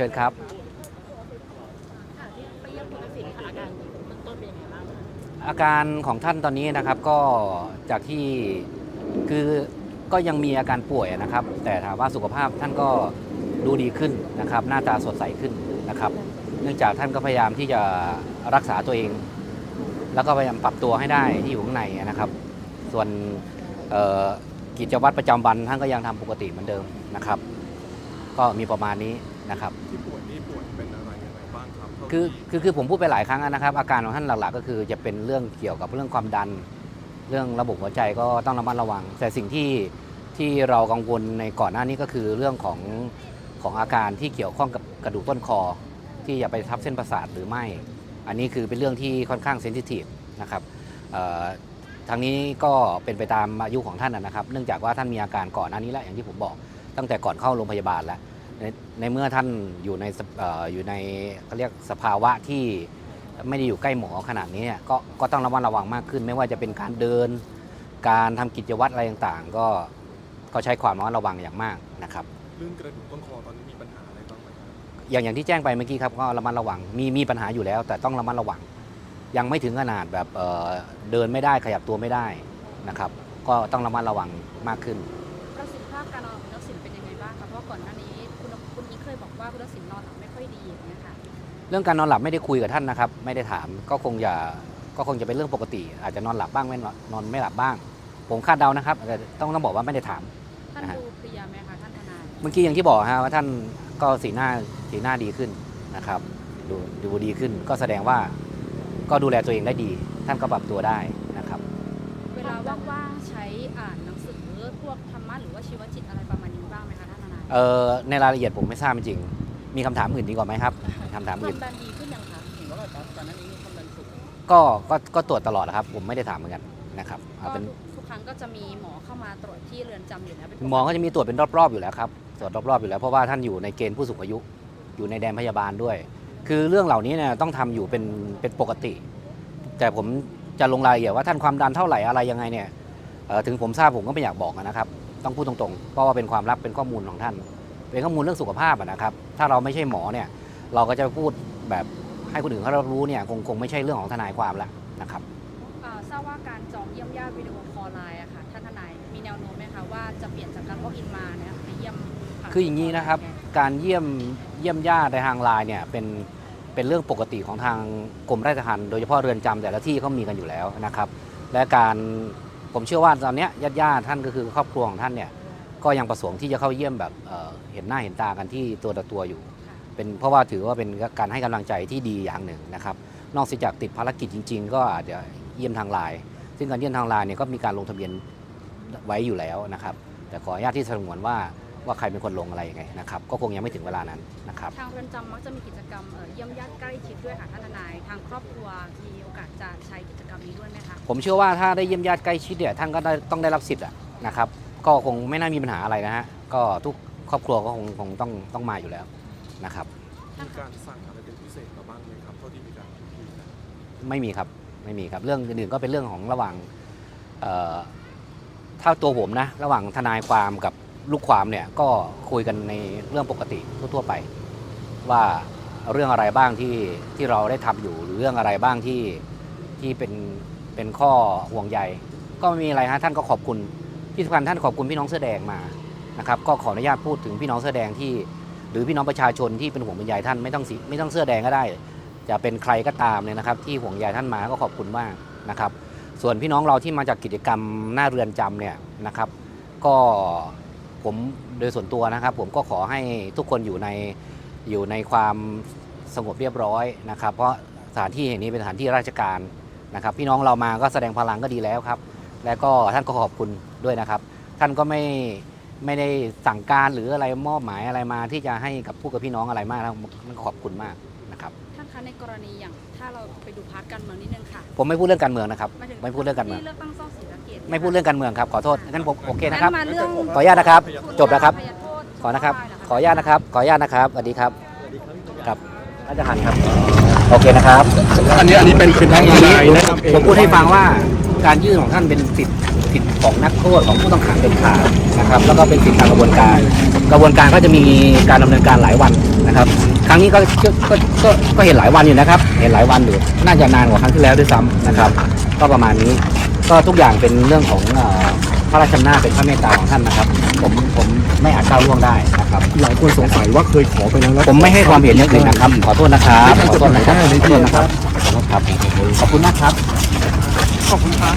ชิญครับอาการของท่านตอนนี้นะครับก็จากที่คือก็ยังมีอาการป่วยนะครับ แต่ถามว่าสุขภาพท่านก็ดูดีขึ้นนะครับ หน้าตาสดใสขึ้นนะครับ เนื่องจากท่านก็พยายามที่จะรักษาตัวเอง แล้วก็พยายามปรับตัวให้ได้ที่อยู่ข้างในนะครับ ส่วนกิจวัตรประจำวันท่านก็ยังทำปกติเหมือนเดิมนะครับ ก็มีประมาณนี้ นะครับที่ป่วยนี่ป่วยเป็นอะไรยังไงบ้างครับเท่าคือที่คือคือผมพูดไปหลายครั้งแล้วนะครับ อาการของท่านหลักๆ ก็คือจะเป็นเรื่องเกี่ยวกับเรื่องความดัน เรื่องระบบหัวใจก็ต้องระมัดระวัง แต่สิ่งที่ที่เรากังวลในก่อนหน้านี้ก็คือเรื่องของของอาการที่เกี่ยวข้องกับกระดูกต้นคอ ที่จะไปทับเส้นประสาทหรือไม่ อันนี้คือเป็นเรื่องที่ค่อนข้างเซนซิทีฟนะครับเอ่อทางนี้ก็เป็นไปตามอายุของท่านนะนะครับ เนื่องจากว่าท่านมีอาการก่อนหน้านี้แล้วอย่างที่ผมบอก ตั้งแต่ก่อนเข้าโรงพยาบาลแล้ว ในในเมื่อท่านอยู่ในสภเอ่ออยู่ในเขาเรียกสภาวะที่ไม่ได้อยู่ใกล้หมอขนาดนี้เนี่ยก็ก็ต้องระมัดระวังมากขึ้น ไม่ว่าจะเป็นการเดิน การทำกิจวัตรอะไรต่างๆ ก็ก็ใช้ความระมัดระวังอย่างมากนะครับ เรื่องกระดูกต้นคอตอนนี้มีปัญหาอะไรบ้างไหมครับอย่างอย่างที่แจ้งไปเมื่อกี้ครับก็ระมัดระวังมีมีปัญหาอยู่แล้ว แต่ต้องระมัดระวัง ยังไม่ถึงขนาดแบบเอ่อเดินไม่ได้ขยับตัวไม่ได้นะครับ ก็ต้องระมัดระวังมากขึ้น ประสิทธิภาพการนอนของคุณทักษิณเป็นยังไงบ้างคะเพราะว่าก่อนหน้านี้ ว่าคุณทักษิณนอนหลับไม่ค่อยดีอย่างเงี้ยค่ะเรื่องการนอนหลับไม่ได้คุยกับท่านนะครับ ไม่ได้ถามก็คงจะก็คงจะเป็นเรื่องปกติ อาจจะนอนหลับบ้างไม่นอนนอนไม่หลับบ้าง ผมคาดเดานะครับแต่ต้องต้องบอกว่าไม่ได้ถาม ท่านนะฮะ ดูเพลียไหมคะท่านทนายเมื่อกี้อย่างที่บอกฮะว่าท่านก็สีหน้าสีหน้าดีขึ้นนะครับดูดูดีขึ้นก็แสดงว่าก็ดูแลตัวเองได้ดี ท่านก็ปรับตัวได้นะครับ เวลาว่างๆใช้อ่านหนังสือพวกธรรมะหรือว่าชีวจิตอะไรประมาณนี้บ้างไหมคะท่านทนาย เอ่อในรายละเอียดผมไม่ทราบจริงๆมีคำถามอื่นดีกว่าไหมครับคำถามควาอื่มนดันดีขึ้นยังคะเห็นว่าแบบก่อนหน้านี้มีความดันสูงก็ก็ก็ตรวจตลอดนะครับ ผมไม่ได้ถามเหมือนกันนะครับเอาก็เป็นทุกทุกครั้งก็จะมีหมอเข้ามาตรวจที่เรือนจำอยู่แล้วเป็นปกติหมอก็จะมีตรวจเป็นรอบๆอยู่แล้วครับตรวจรอบๆอยู่แล้วเพราะว่าท่านอยู่ในเกณฑ์ผู้สูงอายุ อยู่ในแดนพยาบาลด้วย คือเรื่องเหล่านี้เนี่ยต้องทำอยู่เป็นเป็นปกติ แต่ผมจะลงรายละเอียดว่าท่านความดันเท่าไหร่อะไรยังไงเนี่ยเอ่อถึงผมทราบผมก็ไม่อยากบอกนะครับ ต้องพูดตรงๆ เพราะว่าเป็นความลับเป็นข้อมูลของท่าน เป็นข้อมูลเรื่องสุขภาพอะนะครับ ถ้าเราไม่ใช่หมอเนี่ย เราก็จะพูดแบบให้คนอื่นเขารับรู้เนี่ยคงคงไม่ใช่เรื่องของทนายความแล้วนะครับอ่าทราบว่าการจองเยี่ยมญาติวิดีโอคอลไลน์อะค่ะท่านทนายมีแนวโน้มไหมคะว่าจะเปลี่ยนจากการ walk in มาเนี่ยไปเยี่ยมผ่คืออย่างนี้นะครับ การเยี่ยมเยี่ยมญาติในทางไลน์เนี่ยเป็นเป็นเรื่องปกติของทางกรมราชทัณฑ์โดยเฉพาะเรือนจำแต่ละที่เขามีกันอยู่แล้วนะครับ และการ ผมเชื่อว่าตอนนี้ญาติญาติๆท่านก็คือครอบครัวของท่านเนี่ยก็ยังประสงค์ที่จะเข้าเยี่ยมแบบเเห็นหน้าเห็นตากันที่ตัวต่อตัวอยู่ เป็นเพราะว่าถือว่าเป็นการให้กำลังใจที่ดีอย่างหนึ่งนะครับ นอกจากติดภารกิจจริง ๆ ก็อาจจะเยี่ยมทางไลน์ซึ่งการเยี่ยมทางไลน์เนี่ยก็มีการลงทะเบียนไว้อยู่แล้วนะครับ แต่ขออนุญาตที่สงวนว่า ว่าใครเป็นคนลงอะไรยังไงนะครับก็คงยังไม่ถึงเวลานั้นนะครับทางเรือนจำมักจะมีกิจกรรมเอ่อเยี่ยมญาติใกล้ชิดด้วยค่ะท่านทนายทางครอบครัวมีโอกาสจะใช้กิจกรรมนี้ด้วยไหมคะผมเชื่อว่าถ้าได้เยี่ยมญาติใกล้ชิดเนี่ยท่านก็ได้ต้องได้รับสิทธิ์อะนะครับก็คงไม่น่ามีปัญหาอะไรนะฮะก็ทุกครอบครัวก็คงคงต้องต้องมาอยู่แล้วนะครับมีการสั่งอะไรเป็นพิเศษมาบ้างไหมครับเท่าที่มีการคุยกันไม่มีครับไม่มีครับเรื่องอื่นๆก็เป็นเรื่องของระหว่างเอ่อถ้าตัวผมนะระหว่างทนายความกับ ลูกความเนี่ยก็คุยกันในเรื่องปกติทั่วๆไป ว่าเรื่องอะไรบ้างที่ที่เราได้ทำอยู่หรือเรื่องอะไรบ้างที่ที่เป็นเป็นข้อห่วงใยก็ไม่มีอะไรฮะท่านก็ขอบคุณที่สำคัญท่านขอบคุณพี่น้องเสื้อแดงมานะครับก็ขออนุญาตพูดถึงพี่น้องเสื้อแดงที่ หรือพี่น้องประชาชนที่เป็นห่วงเป็นใยท่านไม่ต้องสีไม่ต้องเสื้อแดงก็ได้ จะเป็นใครก็ตามเนี่ยนะครับ ที่ห่วงใยท่านมาก็ขอบคุณมากนะครับ ส่วนพี่น้องเราที่มาจากกิจกรรมหน้าเรือนจำเนี่ยนะครับ ก็ ผมโดยส่วนตัวนะครับ ผมก็ขอให้ทุกคนอยู่ในอยู่ในความสงบเรียบร้อยนะครับ เพราะสถานที่แห่งนี้เป็นสถานที่ราชการนะครับ พี่น้องเรามาก็แสดงพลังก็ดีแล้วครับ และก็ท่านก็ขอบคุณด้วยนะครับ ท่านก็ไม่ไม่ได้สั่งการหรืออะไรมอบหมายอะไรมาที่จะให้กับผู้กับพี่น้องอะไรมากนะมันก็ขอบคุณมากนะครับท่านคะในกรณีอย่างถ้าเราไปดูพาร์ทการเมืองนิดนึงค่ะผมไม่พูดเรื่องการเมืองนะครับหายถึงไม่พูดเรื่องการเมือง ที่เลือกตั้งซ่อมศรีสะเกษ ไม่พูดเรื่องการเมืองครับขอโทษงั้นผมโอเคนะครับ งั้นมาเรื่องขออนุญาตนะครับจบแล้วครับพยาโทษขอนะครับได้เหขออนุญาตนะครับ ขออนุญาตนะครับสวัสดีครับครับราชหันครับ โอเคนะครับอันนี้อันนี้เป็นเป็นทางทีนี้นายผมแนะนำเองผมพูดให้ฟังว่าการยื่นของท่านเป็นสิทธิ์สิทธิ์ของนักโทษของผู้ต้องขังเด็ดขาดนะครับ แล้วก็เป็นสิทธิตามกระบวนการ กระบวนการก็จะมีการดำเนินการหลายวันนะครับ ครั้งนี้ก็ก็ก็ก็ก็เห็นหลายวันอยู่นะครับ เห็นหลายวันอยู่น่าจะนานกว่าครั้งที่แล้วด้วยซ้ำนะครับ ก็ประมาณนี้ก็ทุกอย่างเป็นเรื่องของเอ่อพระราชอำนาจเป็นพระเมตตาของท่านนะครับ ผมผมไม่อาจก้าวล่วงได้นะครับหลายคนสงสัยว่าเคยขอไปแล้วแล้วผมไม่ให้ความเห็นอย่างอื่นนะครับขอโทษนะครับขอโทษนะครับไม่ขอใช่โทษนะครับไม่ใช่ขอโทษครับขอบคุณนะครับขอบคุณครับ